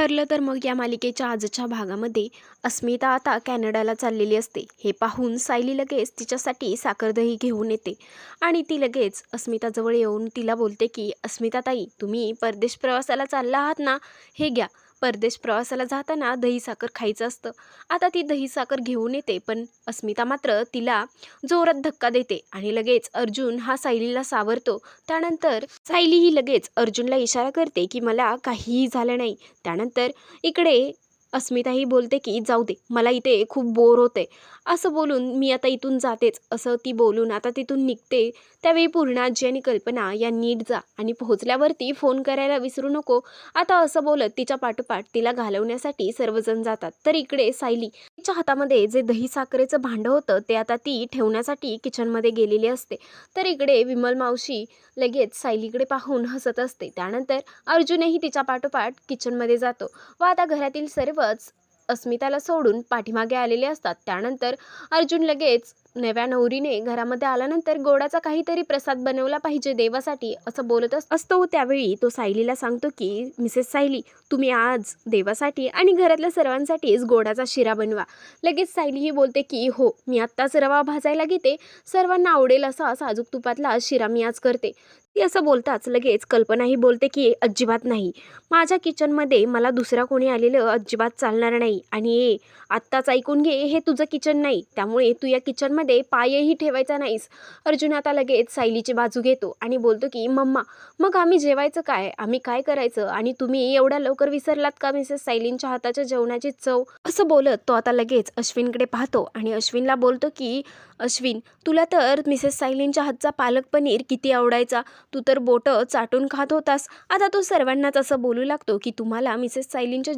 ठरलं तर मग या मालिकेच्या आजच्या भागामध्ये अस्मिता आता कॅनडाला चाललेली असते. हे पाहून सायली लगेच तिच्यासाठी साखरदही घेऊन येते. आणि ती लगेच अस्मिताजवळ येऊन तिला बोलते की अस्मिता ताई तुम्ही परदेश प्रवासाला चालला आहात ना? हे घ्या. परदेश प्रवासाला जाताना दही साखर खायचं असतं. आता ती दही साखर घेऊन येते पण अस्मिता मात्र तिला जोरात धक्का देते आणि लगेच अर्जुन हा सायलीला सावरतो. त्यानंतर सायली ही लगेच अर्जुनला इशारा करते की मला काहीही झालं नाही. त्यानंतर इकडे अस्मिताही बोलते की जाऊ दे मला इथे खूप बोर होते असं बोलून मी आता इथून जातेच असं ती बोलून आता तिथून निघते. त्यावेळी पूर्णाजी आणि कल्पना या नीट जा आणि पोहोचल्यावरती फोन करायला विसरू नको. आता असं बोलत तिच्या पाठोपाठ तिला घालवण्यासाठी सर्वजण जातात. तर इकडे सायली तिच्या हातामध्ये जे दही साखरेचं भांडं होतं ते आता ती ठेवण्यासाठी किचनमध्ये गेलेली असते. तर इकडे विमल मावशी लगेच सायलीकडे पाहून हसत असते. त्यानंतर अर्जुनही तिच्या पाठोपाठ किचनमध्ये जातो. व आता घरातील सर्वच अस्मिताला सोडून पाठीमागे आलेले असतात. त्यानंतर अर्जुन लगेच नव्या नवरीने घरामध्ये आल्यानंतर गोडाचा काहीतरी प्रसाद बनवला पाहिजे देवासाठी असं बोलत असतो. त्यावेळी तो सायलीला सांगतो की मिसेस सायली तुम्ही आज देवासाठी आणि घरातल्या सर्वांसाठीच गोडाचा शिरा बनवा. लगेच सायली ही बोलते की हो मी आत्ताच रवा भाजायला घेते. सर्वांना आवडेल असा साजूक तुपातला शिरा मी आज करते. ती असं बोलताच लगेच कल्पनाही बोलते की अजिबात नाही. माझ्या किचनमध्ये मला दुसरा कोणी आलेलं अजिबात चालणार नाही. आणि ए आत्ताच ऐकून घे हे तुझं किचन नाही. त्यामुळे तू या किचनमध्ये पायही ठेवायचा नाहीस. अर्जुन आता लगेच सायलीची बाजू घेतो आणि बोलतो की मम्मा मग आम्ही जेवायचं काय? आम्ही काय करायचं? आणि तुम्ही एवढ्या लवकर विसरलात का मिसेस सायलींच्या हाताच्या जेवणाची चव? असं बोलत तो आता लगेच अश्विनकडे पाहतो आणि अश्विनला बोलतो की अश्विन तुला तर मिसेस सायलींच्या हातचा पालक पनीर किती आवडायचा? तू तर बोटं चाटून खात होतास. आता तो सर्वांनाच असं बोलू लागतो की तुम्हाला मिसेस सायलींच्या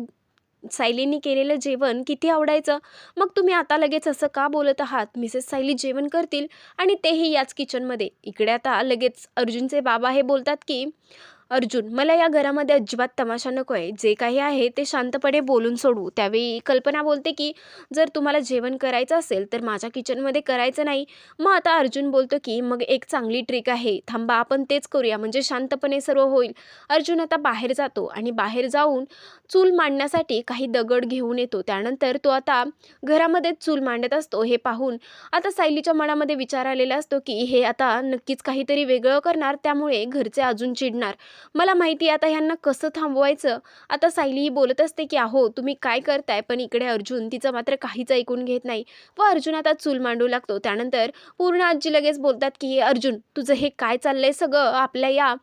सायलींनी केलेलं जेवण किती आवडायचं? मग तुम्ही आता लगेच असं का बोलत आहात? मिसेस सायली जेवण करतील आणि तेही याच किचनमध्ये इकडे आता लगेच अर्जुनचे बाबा हे बोलतात की अर्जुन मला या घरामध्ये अजिबात तमाशा नको आहे जे काही आहे ते शांतपणे बोलून सोडू त्यावेळी कल्पना बोलते की जर तुम्हाला जेवण करायचं असेल तर माझ्या किचनमध्ये करायचं नाही. मग आता अर्जुन बोलतो की मग एक चांगली ट्रिक आहे. थांबा आपण तेच करूया. म्हणजे शांतपणे सर्व होईल. अर्जुन आता बाहेर जातो आणि बाहेर जाऊन चूल मांडण्यासाठी काही दगड घेऊन येतो. त्यानंतर तो आता घरामध्ये चूल मांडत असतो. हे पाहून आता सायलीच्या मनामध्ये विचार आलेला असतो की हे आता नक्कीच काहीतरी वेगळं करणार. त्यामुळे घरचे अजून चिडणार. मला माहिती आहे आता ह्यांना कसं थांबवायचं? आता सायली ही बोलत असते की अहो तुम्ही काय करताय? पण इकडे अर्जुन तिचं मात्र काहीच ऐकून घेत नाही. व अर्जुन आता चूल मांडू लागतो. त्यानंतर पूर्ण आजी लगेच बोलतात की अर्जुन तुझं हे काय चाललंय सगळं? आपल्या या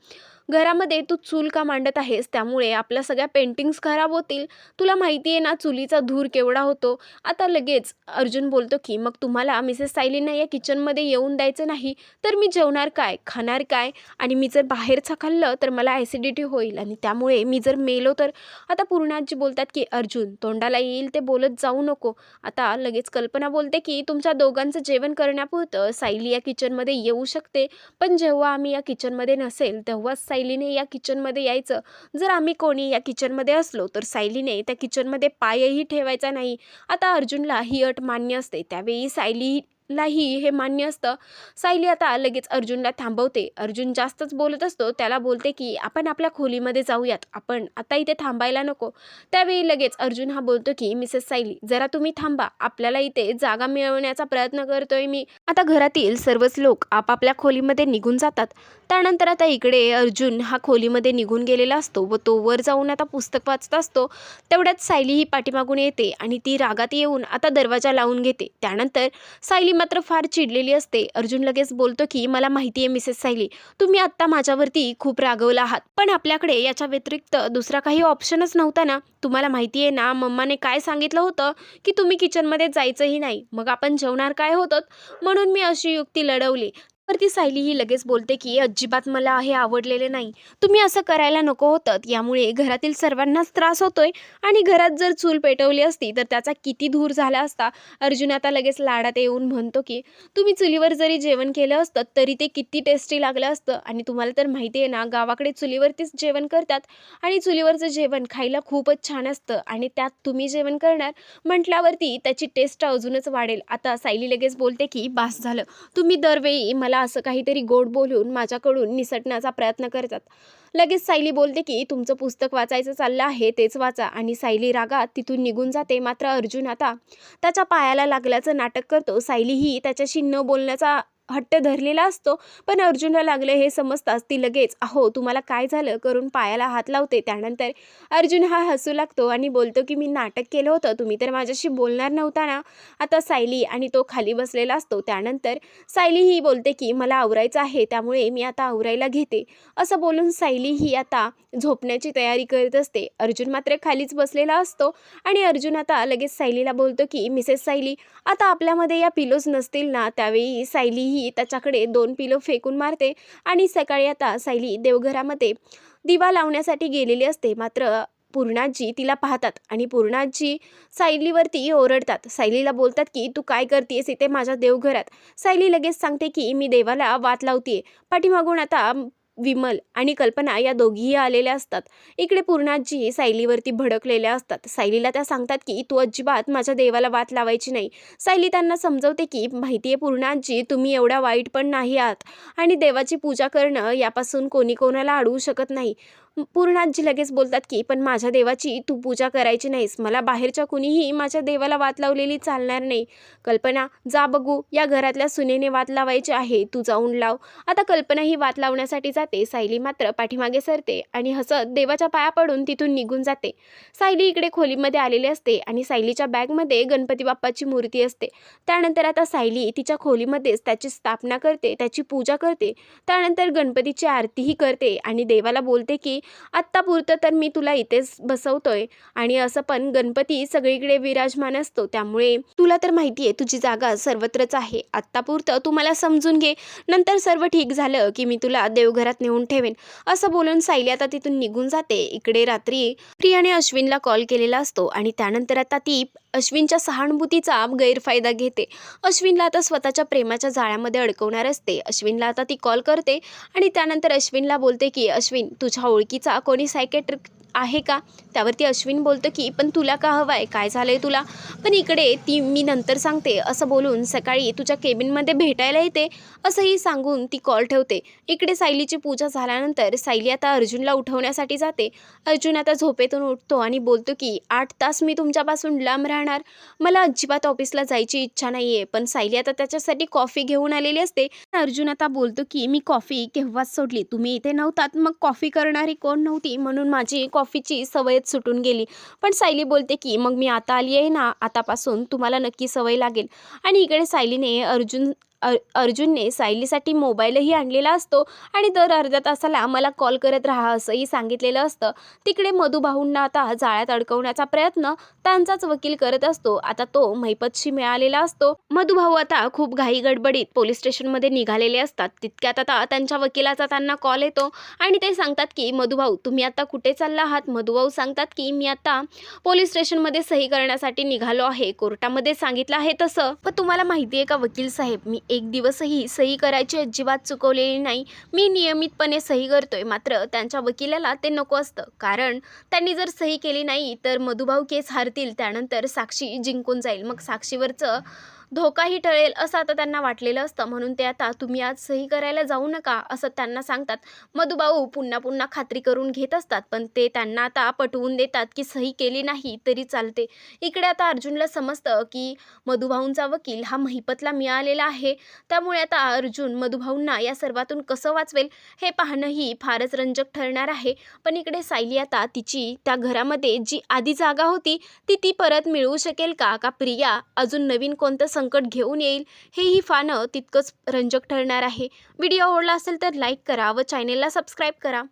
घरामध्ये तू चूल का मांडत आहेस? त्यामुळे आपल्या सगळ्या पेंटिंग्स खराब होतील. तुला माहिती आहे ना चुलीचा धूर केवढा होतो. आता लगेच अर्जुन बोलतो की मग तुम्हाला मिसेस सायलींना या किचनमध्ये येऊन द्यायचं नाही? तर मी जेवणार काय? खाणार काय? आणि मी जर बाहेरचं खाल्लं तर मला ॲसिडिटी होईल. आणि त्यामुळे मी जर मेलो तर आता पूर्णाजी बोलतात की अर्जुन तोंडाला येईल ते बोलत जाऊ नको. आता लगेच कल्पना बोलते की तुमच्या दोघांचं जेवण करण्यापुरतं सायली या किचनमध्ये येऊ शकते. पण जेव्हा आम्ही या किचनमध्ये नसेल तेव्हाच सायलीने या किचनमध्ये यायचं. जर आम्ही कोणी या किचनमध्ये असलो तर सायलीने त्या किचनमध्ये पायही ठेवायचा नाही. आता अर्जुनला ही अट मान्य असते. त्यावेळी सायली लाही हे मान्य असतं. सायली आता लगेच अर्जुनला थांबवते. अर्जुन जास्तच बोलत असतो. त्याला बोलते की आपण आपल्या खोलीमध्ये जाऊयात. आपण आता इथे थांबायला नको. त्यावेळी लगेच अर्जुन हा बोलतो की मिसेस सायली जरा तुम्ही थांबा. आपल्याला इथे जागा मिळवण्याचा प्रयत्न करतोय मी. आता घरातील सर्वच लोक आपापल्या खोलीमध्ये निघून जातात. त्यानंतर आता इकडे अर्जुन हा खोलीमध्ये निघून गेलेला असतो व तो वर जाऊन आता पुस्तक वाचत असतो. तेवढ्यात सायली ही पाठीमागून येते आणि ती रागात येऊन आता दरवाजा लावून घेते. त्यानंतर सायली मात्र फार चिडलेली असते. अर्जुन लगेच बोलतो की मला माहिती आहे मिसेस सायली तुम्ही आत्ता माझ्यावरती खूप रागवला आहात. पण आपल्याकडे याच्या व्यतिरिक्त दुसरा काही ऑप्शनच नव्हता ना? तुम्हाला माहिती आहे ना मम्माने काय सांगितलं होतं? की तुम्ही किचनमध्ये जायचंही नाही. मग आपण जेवणार काय होतं म्हणून मी अशी युक्ती लढवली. वरती सायली ही लगेच बोलते की अजिबात मला हे आवडलेले नाही. तुम्ही असं करायला नको होतं. यामुळे घरातील सर्वांनाच त्रास होतोय आणि घरात जर चूल पेटवली असती तर त्याचा किती धूर झाला असता. अर्जुन आता लगेच लाडात येऊन म्हणतो की तुम्ही चुलीवर जरी जेवण केलं असतं तरी ते किती टेस्टी लागलं असतं. आणि तुम्हाला तर माहिती आहे ना गावाकडे चुलीवरतीच जेवण करतात. आणि चुलीवरचं जेवण खायला खूपच छान असतं. आणि त्यात तुम्ही जेवण करणार म्हटल्यावरती त्याची टेस्ट अजूनच वाढेल. आता सायली लगेच बोलते की बास झालं. तुम्ही दरवेळी मला मला असं काहीतरी गोड बोलून माझ्याकडून निसटण्याचा प्रयत्न करतात. लगेच सायली बोलते की तुमचं पुस्तक वाचायचं चाललं आहे तेच वाचा. आणि सायली रागात तिथून निघून जाते. मात्र अर्जुन आता त्याच्या पायाला लागल्याचं नाटक करतो. सायलीही त्याच्याशी न बोलण्याचा हट्ट धरलेला असतो पण अर्जुनला लागले हे समजताच ती लगेच अहो तुम्हाला काय झालं? करून पायाला हात लावते. त्यानंतर अर्जुन हा हसू लागतो आणि बोलतो की मी नाटक केलं होतं तुम्ही तर माझ्याशी बोलणार नव्हता ना? आता सायली आणि तो खाली बसलेला असतो. त्यानंतर सायली ही बोलते की मला आवरायचं आहे त्यामुळे मी आता आवरायला घेते. असं बोलून सायली ही आता झोपण्याची तयारी करत असते. अर्जुन मात्र खालीच बसलेला असतो आणि अर्जुन आता लगेच सायलीला बोलतो की मिसेस सायली आता आपल्यामध्ये या पिलोज नसतील ना त्यावेळी सायली ही त्याच्याकडे दोन पिलो फेकून मारते आणि सकाळी आता सायली देवघरामध्ये दिवा लावण्यासाठी गेलेली असते. मात्र पूर्णाजी तिला पाहतात आणि पूर्णाजी सायलीवरती ओरडतात. सायलीला बोलतात की तू काय करतेस इथे माझ्या देवघरात? सायली लगेच सांगते की मी देवाला वात लावते पाठीमागून आता विमल आणि कल्पना या दोघीही आलेल्या असतात. इकडे पूर्णाजी सायलीवरती भडकलेल्या असतात. सायलीला त्या सांगतात की तू अजिबात माझ्या देवाला वात लावायची नाही. सायली त्यांना समजवते की माहिती आहे पूर्णाजी तुम्ही एवढ्या वाईट पण नाही आहात आणि देवाची पूजा करणं यापासून कोणी कोणाला अडवू शकत नाही. पूर्णाजी लगेच बोलतात की पण माझ्या देवाची तू पूजा करायची नाहीस. मला बाहेरच्या कुणीही माझ्या देवाला वात लावलेली चालणार नाही. कल्पना जा बघू. या घरातल्या सुनेने वात लावायची आहे. तू जाऊन लाव. आता कल्पना ही वात लावण्यासाठी जाते. सायली मात्र पाठीमागे सरते आणि हसत देवाच्या पाया पडून तिथून निघून जाते. सायली इकडे खोलीमध्ये आलेली असते आणि सायलीच्या बॅगमध्ये गणपती बाप्पाची मूर्ती असते. त्यानंतर आता सायली तिच्या खोलीमध्येच त्याची स्थापना करते त्याची पूजा करते. त्यानंतर गणपतीची आरतीही करते आणि देवाला बोलते की आत्तापुरतं तर मी तुला इथेच बसवतोय. आणि असं पण गणपती सगळीकडे विराजमान असतो. त्यामुळे तुला तर माहिती आहे तुझी जागा सर्वत्रच आहे. आत्तापुरतं तू मला समजून घे. नंतर सर्व ठीक झालं की मी तुला देवघरात नेऊन ठेवेन. असं बोलून सायली आता तिथून निघून जाते. इकडे रात्री प्रियाने अश्विनला कॉल केलेला असतो आणि त्यानंतर आता ती अश्विनच्या सहानुभूतीचा गैरफायदा घेते. अश्विनला आता स्वतःच्या प्रेमाच्या जाळ्यामध्ये अडकवणार असते. अश्विनला आता ती कॉल करते आणि त्यानंतर अश्विनला बोलते की अश्विन तुझ्या ओळखी बाकीचा कोणी सायकेट्रिक आहे का? त्यावरती अश्विन बोलतं की पण तुला का हवं आहे काय झालं आहे तुला? पण इकडे ती मी नंतर सांगते असं बोलून सकाळी तुझ्या केबिनमध्ये भेटायला येते असंही सांगून ती कॉल ठेवते. इकडे सायलीची पूजा झाल्यानंतर सायली आता अर्जुनला उठवण्यासाठी जाते. अर्जुन आता झोपेतून उठतो आणि बोलतो की आठ तास मी तुमच्यापासून लांब राहणार. मला अजिबात ऑफिसला जायची इच्छा नाही आहे पण सायली आता त्याच्यासाठी कॉफी घेऊन आलेली असते. अर्जुन आता बोलतो की मी कॉफी केव्हाच सोडली? तुम्ही इथे नव्हतात मग कॉफी करणारी कोण नव्हती? म्हणून माझी कॉफी कॉफीची सवयच सुटून गेली. पण सायली बोलते की मग मी आता आली आहे ना आतापासून तुम्हाला नक्की सवय लागेल. आणि इकडे सायलीने अर्जुन अर अर्जुनने सायलीसाठी मोबाईलही आणलेला असतो आणि दर अर्ध्या तासाला मला कॉल करत राहा असंही सांगितलेलं असतं. तिकडे मधुभाऊंना आता जाळ्यात अडकवण्याचा प्रयत्न त्यांचाच वकील करत असतो. आता तो मैपतशी मिळालेला असतो. मधुभाऊ आता खूप घाई गडबडीत पोलीस स्टेशनमध्ये निघालेले असतात. तितक्यात आता त्यांच्या वकिलाचा त्यांना कॉल येतो आणि ते सांगतात की मधुभाऊ तुम्ही आता कुठे चालला आहात? मधुभाऊ सांगतात की मी आता पोलीस स्टेशनमध्ये सही करण्यासाठी निघालो आहे. कोर्टामध्ये सांगितलं आहे तसं. पण तुम्हाला माहिती आहे का वकील साहेब मी एक दिवसही सही करायची अजिबात चुकवलेली नाही. मी नियमितपणे सही करतोय मात्र त्यांच्या वकिलाला ते नको असतं. कारण त्यांनी जर सही केली नाही तर मधुभाऊ केस हारतील. त्यानंतर साक्षी जिंकून जाईल. मग साक्षीवरचं धोकाही टळेल असं आता त्यांना वाटलेलं असतं. म्हणून ते आता तुम्ही आज सही करायला जाऊ नका असं त्यांना सांगतात. मधुभाऊ पुन्हा पुन्हा खात्री करून घेत असतात पण ते त्यांना आता पटवून देतात की सही केली नाही तरी चालते. इकडे आता अर्जुनला समजतं की मधुभाऊंचा वकील हा महिपतला मिळालेला आहे. त्यामुळे आता अर्जुन मधुभाऊंना या सर्वातून कसं वाचवेल हे पाहणंही फारच रंजक ठरणार आहे. पण इकडे सायली आता तिची त्या घरामध्ये जी आधी जागा होती ती ती परत मिळवू शकेल का? का प्रिया अजून नवीन कोणतं संकट घेऊन येईल. हेही फानं तितकंच रंजक ठरणार आहे. व्हिडिओ आवडला असेल तर लाईक करा व चॅनेलला सबस्क्राईब करा.